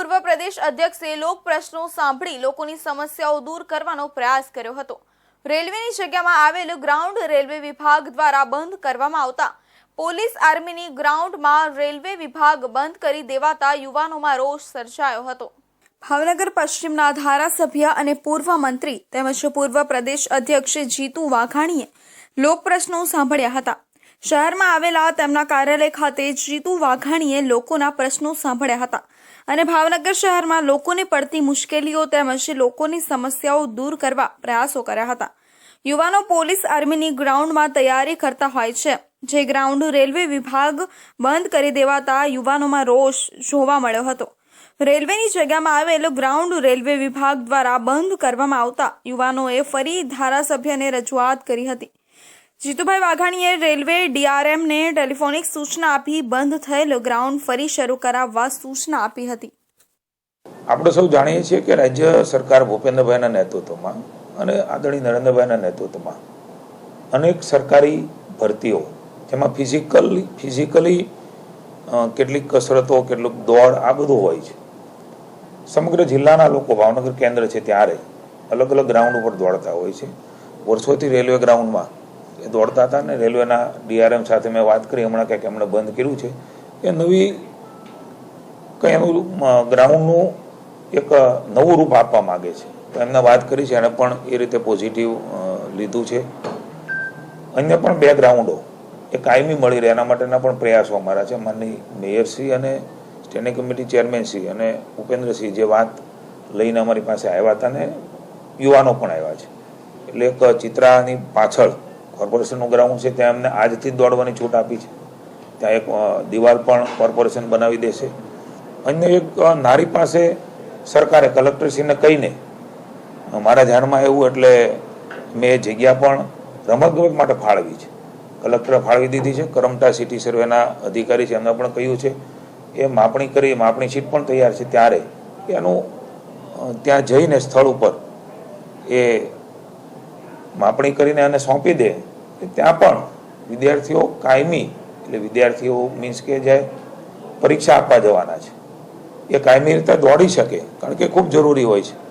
પૂર્વ પ્રદેશ અધ્યક્ષે લોક પ્રશ્નો સાંભળી લોકોની સમસ્યાઓ દૂર કરવાનો પ્રયાસ કર્યો હતો. રેલવેની જગ્યામાં આવેલ ગ્રાઉન્ડ રેલવે વિભાગ દ્વારા બંધ કરવામાં આવતા. પોલીસ આર્મીની ગ્રાઉન્ડમાં રેલવે વિભાગ બંધ કરી દેવાતા યુવાનોમાં રોષ સર્જાયો હતો. ભાવનગર પશ્ચિમના ધારાસભ્ય અને પૂર્વ મંત્રી તેમજ પૂર્વ પ્રદેશ અધ્યક્ષ જીતુ વાઘાણીએ લોક પ્રશ્નો સાંભળ્યા હતા. શહેરમાં આવેલા તેમના કાર્યાલય ખાતે જીતુ વાઘાણીએ લોકોના પ્રશ્નો સાંભળ્યા હતા અને ભાવનગર શહેરમાં લોકોને પડતી મુશ્કેલીઓ તેમજ લોકોની સમસ્યાઓ દૂર કરવા પ્રયાસો કર્યા હતા. યુવાનો પોલીસ આર્મીની ગ્રાઉન્ડમાં તૈયારી કરતા હોય છે, જે ગ્રાઉન્ડ રેલવે વિભાગ બંધ કરી દેવાતા યુવાનોમાં રોષ જોવા મળ્યો હતો. રેલવેની જગ્યામાં આવેલ ગ્રાઉન્ડ રેલવે વિભાગ દ્વારા બંધ કરવામાં આવતા યુવાનોએ ફરી ધારાસભ્યને રજૂઆત કરી હતી. જીતુભાઈ વાઘાણીએ રેલવે ડીઆરએમને ટેલિફોનિક સૂચના આપી બંધ થયેલો ગ્રાઉન્ડ ફરી શરૂ કરાવવા સૂચના આપી હતી. આપણે સૌ જાણીએ છીએ કે રાજ્ય સરકાર ભૂપેન્દ્રભાઈના નેતૃત્વમાં અને આદરણીય નરેન્દ્રભાઈના નેતૃત્વમાં અનેક સરકારી ભરતીઓ, જેમાં ફિઝિકલી ફિઝિકલી કેટલીક કસરતો, કેટલુંક દોડ, આ બધું હોય છે. સમગ્ર જિલ્લાના લોકો, ભાવનગર કેન્દ્ર છે ત્યારે અલગ અલગ ગ્રાઉન્ડ ઉપર દોડતા હોય છે. વર્ષોથી રેલવે ગ્રાઉન્ડમાં દોડતા હતા ને રેલવેના ડીઆરએમ સાથે મેં વાત કરી, હમણાં કંઈક એમણે બંધ કર્યું છે. કે નવી કંઈ એનું ગ્રાઉન્ડનું એક નવું રૂપ આપવા માગે છે. તો એમને વાત કરી છે, એણે પણ એ રીતે પોઝિટિવ લીધું છે. અન્ય પણ બે ગ્રાઉન્ડો એ કાયમી મળી રહે, એના માટેના પણ પ્રયાસો અમારા છે. માનની મેયરશ્રી અને સ્ટેન્ડિંગ કમિટી ચેરમેનશ્રી અને ઉપેન્દ્રસિંહ જે વાત લઈને અમારી પાસે આવ્યા હતા ને, યુવાનો પણ આવ્યા છે. એટલે એક ચિત્રાની પાછળ કોર્પોરેશનનું ગ્રાઉન્ડ છે, ત્યાં એમને આજથી જ દોડવાની છૂટ આપી છે. ત્યાં એક દિવાલ પણ કોર્પોરેશન બનાવી દેશે. અન્ય એક નારી પાસે સરકારે, કલેક્ટરશ્રીને કહીને મારા ધ્યાનમાં એવું એટલે મેં જગ્યા પણ રમતગમત માટે ફાળવી છે. કલેક્ટરે ફાળવી દીધી છે. કરમટા સિટી સર્વેના અધિકારી છે એમને પણ કહ્યું છે, એ માપણી કરી, માપણી શીટ પણ તૈયાર છે ત્યારે. એનું ત્યાં જઈને સ્થળ ઉપર એ માપણી કરીને એને સોંપી દે. ત્યાં પણ વિદ્યાર્થીઓ કાયમી, એટલે વિદ્યાર્થીઓ મીન્સ કે જે પરીક્ષા આપવા જવાના છે. એ કાયમી રીતે દોડી શકે, કારણ કે ખૂબ જરૂરી હોય છે.